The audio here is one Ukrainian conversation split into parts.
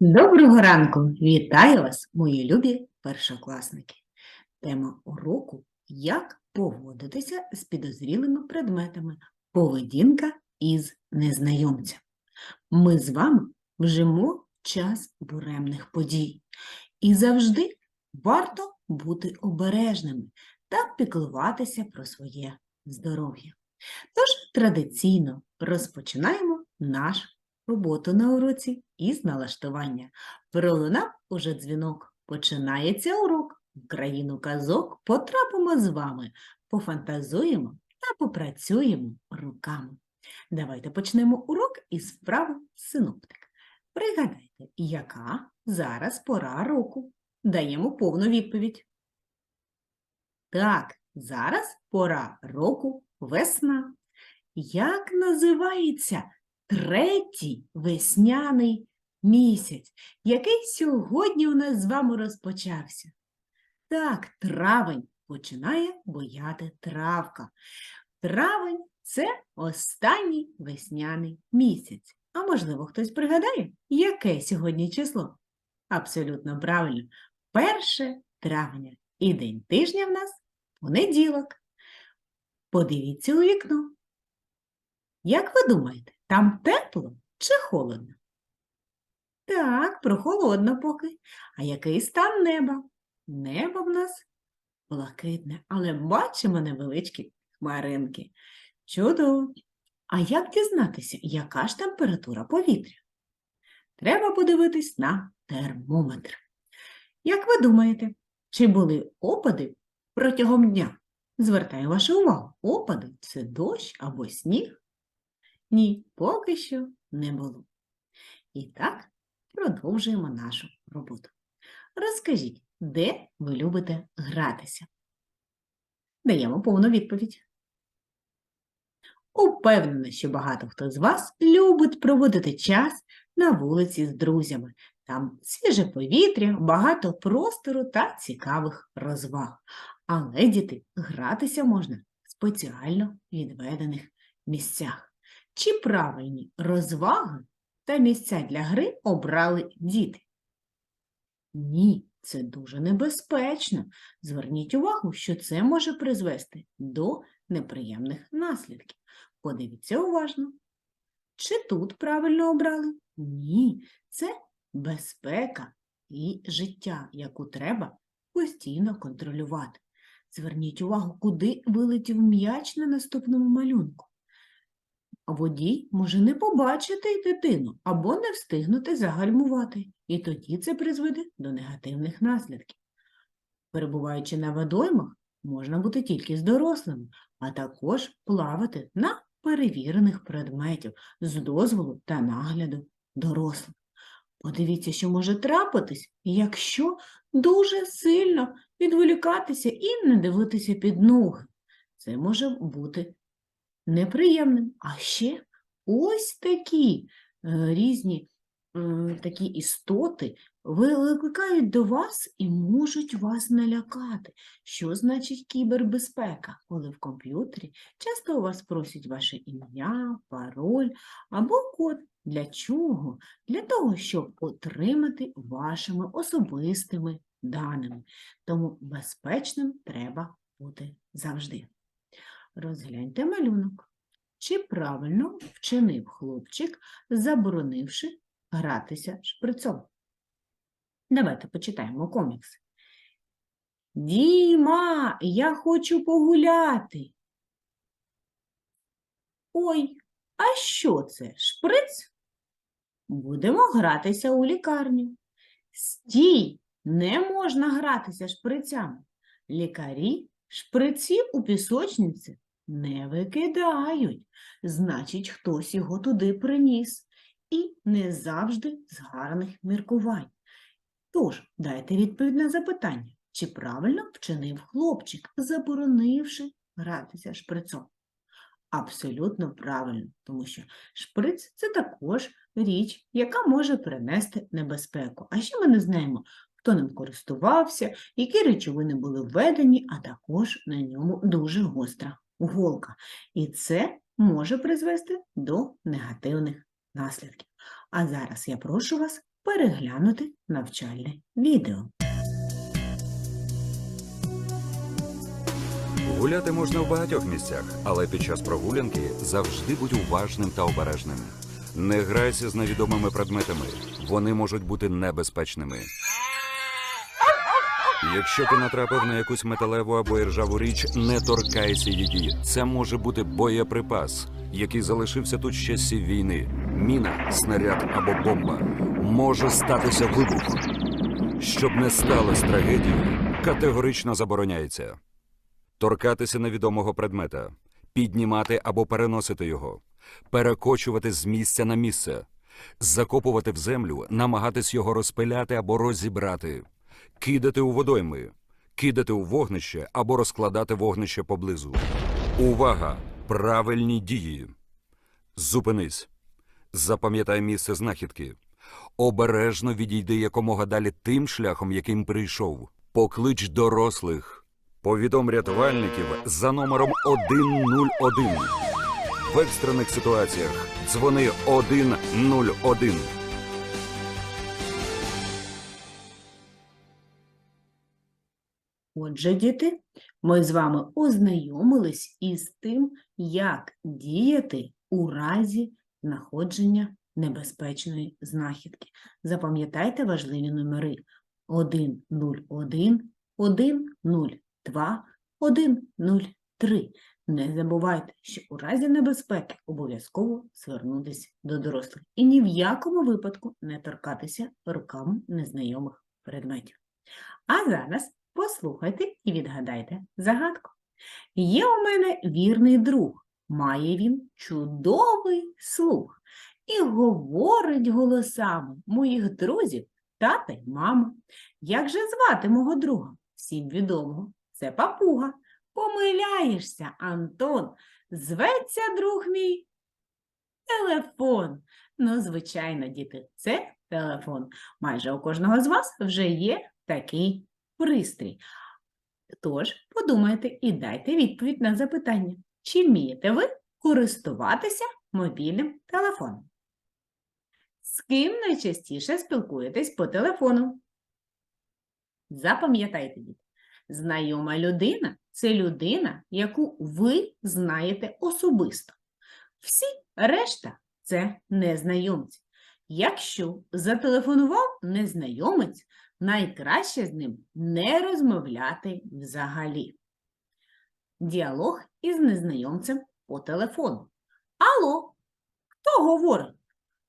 Доброго ранку! Вітаю вас, мої любі першокласники. Тема уроку Як поводитися з підозрілими предметами. Поведінка із незнайомцем. Ми з вами вжимо час буремних подій. І завжди варто бути обережними та піклуватися про своє здоров'я. Тож традиційно розпочинаємо наш роботу на уроці із налаштування. Пролунав уже дзвінок. Починається урок. В країну казок потрапимо з вами, пофантазуємо та попрацюємо руками. Давайте почнемо урок із вправи синоптик. Пригадайте, яка зараз пора року. Даємо повну відповідь. Так, зараз пора року весна. Як називається третій весняний місяць, який сьогодні у нас з вами розпочався. Так, травень починає бояти травка. Травень це останній весняний місяць. А можливо, хтось пригадає, яке сьогодні число? Абсолютно правильно. Перше травня. І день тижня в нас понеділок. Подивіться у вікно. Як ви думаєте, там тепло чи холодно? Так, прохолодно поки. А який стан неба? Небо в нас блакитне, але бачимо невеличкі хмаринки. Чудово! А як дізнатися, яка ж температура повітря? Треба подивитись на термометр. Як ви думаєте, чи були опади протягом дня? Звертаю вашу увагу, опади це дощ або сніг. Ні, поки що не було. І так, продовжуємо нашу роботу. Розкажіть, де ви любите гратися? Даємо повну відповідь. Упевнена, що багато хто з вас любить проводити час на вулиці з друзями. Там свіже повітря, багато простору та цікавих розваг. Але діти гратися можна в спеціально відведених місцях. Чи правильні розваги та місця для гри обрали діти? Ні, це дуже небезпечно. Зверніть увагу, що це може призвести до неприємних наслідків. Подивіться уважно. Чи тут правильно обрали? Ні, це безпека і життя, яку треба постійно контролювати. Зверніть увагу, куди вилетів м'яч на наступному малюнку. А водій може не побачити й дитину або не встигнути загальмувати, і тоді це призведе до негативних наслідків. Перебуваючи на водоймах, можна бути тільки з дорослими, а також плавати на перевірених предметів з дозволу та нагляду дорослих. Подивіться, що може трапитись, якщо дуже сильно відволікатися і не дивитися під ноги. Це може бути неприємним. А ще ось такі е, різні е, такі істоти викликають до вас і можуть вас налякати. Що значить кібербезпека? Коли в комп'ютері часто у вас просять ваше ім'я, пароль або код. Для чого? Для того, щоб отримати вашими особистими даними. Тому безпечним треба бути завжди. Розгляньте малюнок. Чи правильно вчинив хлопчик, заборонивши гратися шприцом? Давайте почитаємо комікс. Діма, я хочу погуляти. Ой, а що це? Шприц? Будемо гратися у лікарню. Стій, не можна гратися шприцями. Лікарі шприці у пісочниці не викидають. Значить, хтось його туди приніс. І не завжди з гарних міркувань. Тож, дайте відповідь на запитання, чи правильно вчинив хлопчик, заборонивши гратися шприцом? Абсолютно правильно, тому що шприц це також річ, яка може принести небезпеку. А ще ми не знаємо, хто ним користувався, які речовини були введені, а також на ньому дуже гостра голка. І це може призвести до негативних наслідків. А зараз я прошу вас переглянути навчальне відео. Гуляти можна в багатьох місцях, але під час прогулянки завжди будь уважним та обережним. Не грайся з невідомими предметами, вони можуть бути небезпечними. Якщо ти натрапив на якусь металеву або іржаву річ, не торкайся її. Це може бути боєприпас, який залишився тут з часів війни. Міна, снаряд або бомба. Може статися вибух. Щоб не сталося трагедії, категорично забороняється. Торкатися невідомого предмета, піднімати або переносити його, перекочувати з місця на місце, закопувати в землю, намагатись його розпиляти або розібрати, кидати у водойми, кидати у вогнище або розкладати вогнище поблизу. Увага! Правильні дії. Зупинись. Запам'ятай місце знахідки. Обережно відійди якомога далі тим шляхом, яким прийшов. Поклич дорослих. Повідом рятувальників за номером 101. В екстрених ситуаціях дзвони 101. Отже, діти, ми з вами ознайомились із тим, як діяти у разі знаходження небезпечної знахідки. Запам'ятайте важливі номери 101, 102, 103. Не забувайте, що у разі небезпеки обов'язково звернутися до дорослих і ні в якому випадку не торкатися руками незнайомих предметів. А зараз послухайте і відгадайте загадку. Є у мене вірний друг, має він чудовий слух і говорить голосами моїх друзів, тата й мама. Як же звати мого друга? Всім відомо, це папуга. Помиляєшся, Антон. Зветься друг мій телефон. Ну, звичайно, діти, це телефон. Майже у кожного з вас вже є такий пристрій. Тож, подумайте і дайте відповідь на запитання, чи вмієте ви користуватися мобільним телефоном? З ким найчастіше спілкуєтесь по телефону? Запам'ятайте, знайома людина це людина, яку ви знаєте особисто. Всі решта це незнайомці. Якщо зателефонував незнайомець, найкраще з ним не розмовляти взагалі. Діалог із незнайомцем по телефону. Алло, хто говорить?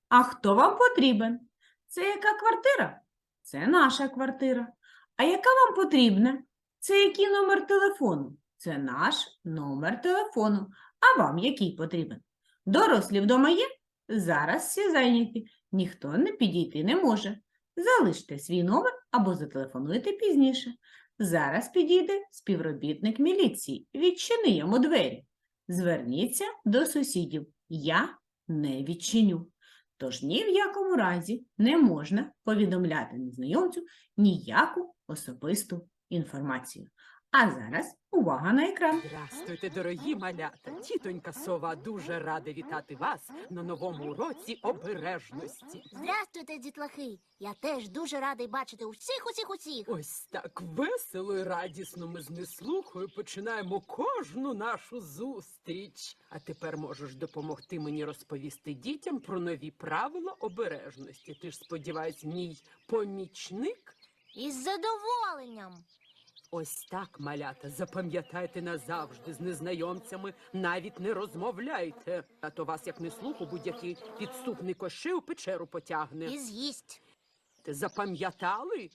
А хто вам потрібен? Це яка квартира? Це наша квартира. А яка вам потрібна? Це який номер телефону? Це наш номер телефону. А вам який потрібен? Дорослі вдома є? Зараз всі зайняті. Ніхто не підійти не може. Залиште свій номер або зателефонуйте пізніше. Зараз підійде співробітник міліції. Відчини йому двері. Зверніться до сусідів. Я не відчиню. Тож ні в якому разі не можна повідомляти незнайомцю ніяку особисту інформацію. А зараз увага на екран. Здравствуйте, дорогі малята! Тітонька сова дуже рада вітати вас на новому уроці обережності. Здрастуйте, дітлахи! Я теж дуже радий бачити усіх, усіх, усіх. Ось так весело і радісно ми з неслухою починаємо кожну нашу зустріч. А тепер можеш допомогти мені розповісти дітям про нові правила обережності. Ти ж сподіваюсь, мій помічник? Із задоволенням. Ось так, малята, запам'ятайте назавжди з незнайомцями навіть не розмовляйте. А то вас, як не слуху, будь-який підступний коши у печеру потягне. І з'їсть. Запам'ятали?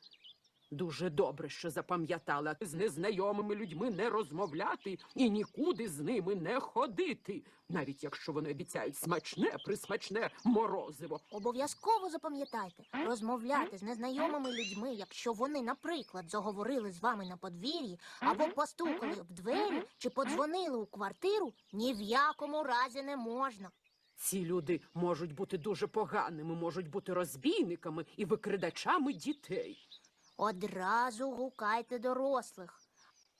Дуже добре, що запам'ятала. З незнайомими людьми не розмовляти і нікуди з ними не ходити, навіть якщо вони обіцяють смачне, присмачне морозиво. Обов'язково запам'ятайте, розмовляти з незнайомими людьми, якщо вони, наприклад, заговорили з вами на подвір'ї, або постукали в двері чи подзвонили у квартиру, ні в якому разі не можна. Ці люди можуть бути дуже поганими, можуть бути розбійниками і викрадачами дітей. Одразу гукайте дорослих.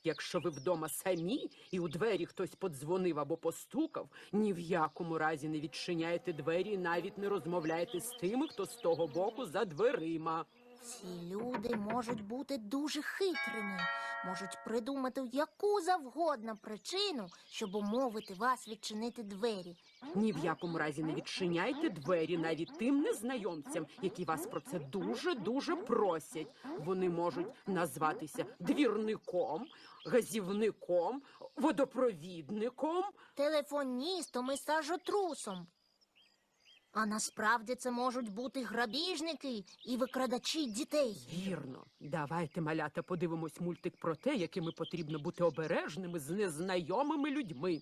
Якщо ви вдома самі і у двері хтось подзвонив або постукав, ні в якому разі не відчиняйте двері і навіть не розмовляйте з тими, хто з того боку за дверима. Ці люди можуть бути дуже хитрими, можуть придумати яку завгодно причину, щоб умовити вас відчинити двері. Ні в якому разі не відчиняйте двері навіть тим незнайомцям, які вас про це дуже дуже просять. Вони можуть назватися двірником, газівником, водопровідником. телефоністом і сажотрусом. А насправді це можуть бути грабіжники і викрадачі дітей. Вірно, давайте, малята, подивимось мультик про те, якими потрібно бути обережними з незнайомими людьми.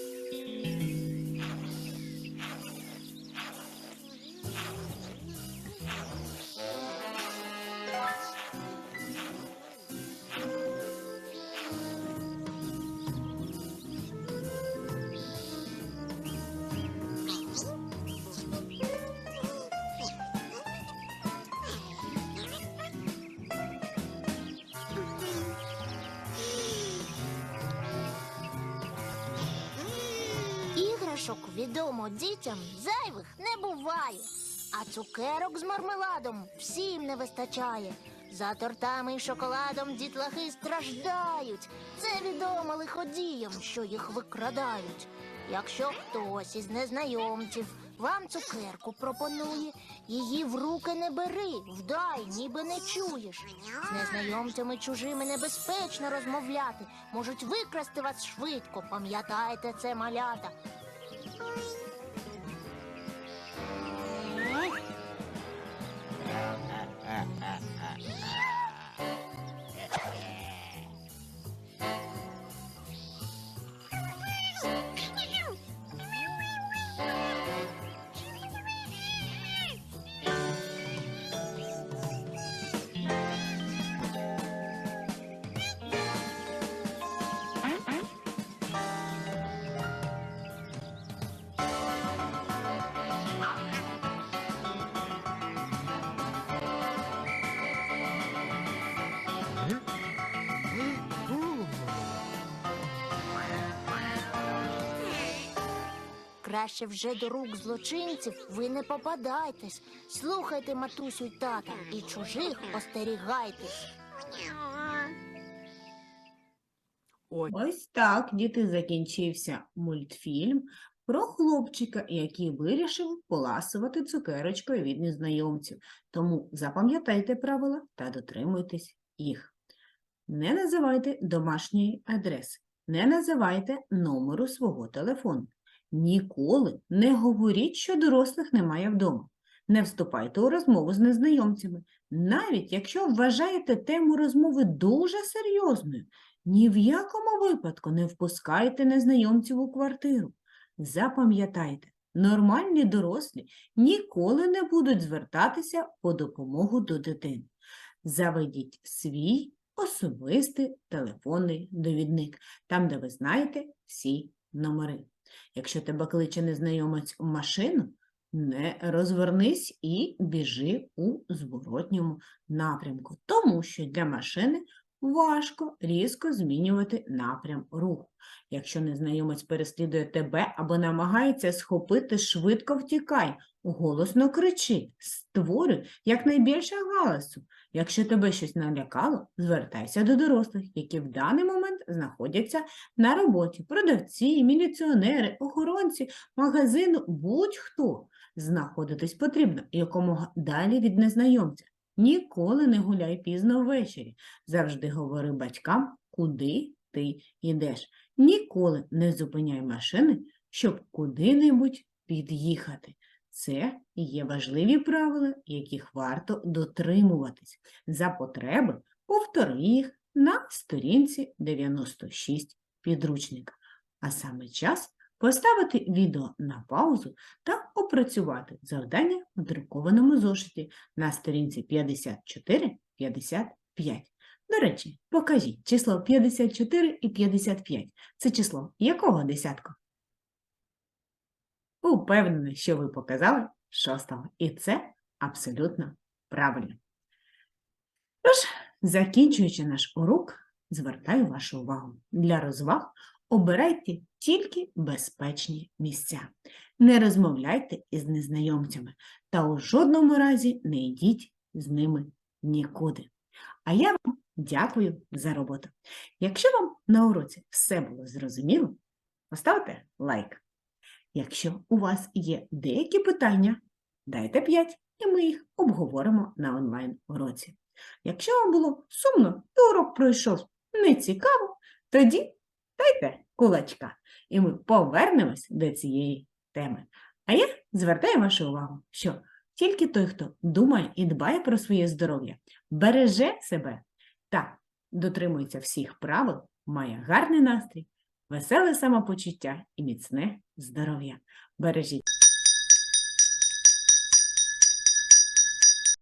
Іграшок відомо дітям зайвих не буває, а цукерок з мармеладом всім не вистачає. За тортами і шоколадом дітлахи страждають. Це відомо лиходіям, що їх викрадають. Якщо хтось із незнайомців вам цукерку пропонує, її в руки не бери, вдай, ніби не чуєш. З незнайомцями чужими небезпечно розмовляти, можуть викрасти вас швидко. Пам'ятайте це, малята. Bye. Краще вже до рук злочинців ви не попадайтесь. Слухайте матусю й тата і чужих остерігайтесь. Ой, Ось так, діти, закінчився мультфільм про хлопчика, який вирішив поласувати цукерочкою від незнайомців. Тому запам'ятайте правила та дотримуйтесь їх. Не називайте домашньої адреси, не називайте номеру свого телефону. Ніколи не говоріть, що дорослих немає вдома. Не вступайте у розмову з незнайомцями, навіть якщо вважаєте тему розмови дуже серйозною. Ні в якому випадку не впускайте незнайомців у квартиру. Запам'ятайте, нормальні дорослі ніколи не будуть звертатися по допомогу до дитини. Заведіть свій особистий телефонний довідник, там, де ви знаєте всі номери. Якщо тебе кличе незнайомець в машину, не розвернись і біжи у зворотньому напрямку, тому що для машини важко різко змінювати напрям руху. Якщо незнайомець переслідує тебе або намагається схопити, швидко втікай, голосно кричи, створюй якнайбільше галасу. Якщо тебе щось налякало, звертайся до дорослих, які в даний момент знаходяться на роботі. Продавці, міліціонери, охоронці, магазину, будь-хто. Знаходитись потрібно якомога далі від незнайомця. Ніколи не гуляй пізно ввечері. Завжди говори батькам, куди ти йдеш. Ніколи не зупиняй машини, щоб куди-небудь під'їхати. Це є важливі правила, яких варто дотримуватись. За потреби повтори їх на сторінці 96 підручника. А саме час поставити відео на паузу та опрацювати завдання в друкованому зошиті на сторінці 54-55. До речі, покажіть число 54 і 55. Це число якого десятку? Упевнена, що ви показали шостого. І це абсолютно правильно. Тож, Закінчуючи наш урок, звертаю вашу увагу. Для розваг обирайте тільки безпечні місця. Не розмовляйте із незнайомцями та у жодному разі не йдіть з ними нікуди. А я вам дякую за роботу. Якщо вам на уроці все було зрозуміло, поставте лайк. Якщо у вас є деякі питання, дайте 5, і ми їх обговоримо на онлайн-уроці. Якщо вам було сумно і урок пройшов нецікаво, тоді дайте кулачка, і ми повернемось до цієї теми. А я звертаю вашу увагу, що тільки той, хто думає і дбає про своє здоров'я, береже себе та дотримується всіх правил, має гарний настрій, веселе самопочуття і міцне здоров'я. Бережіть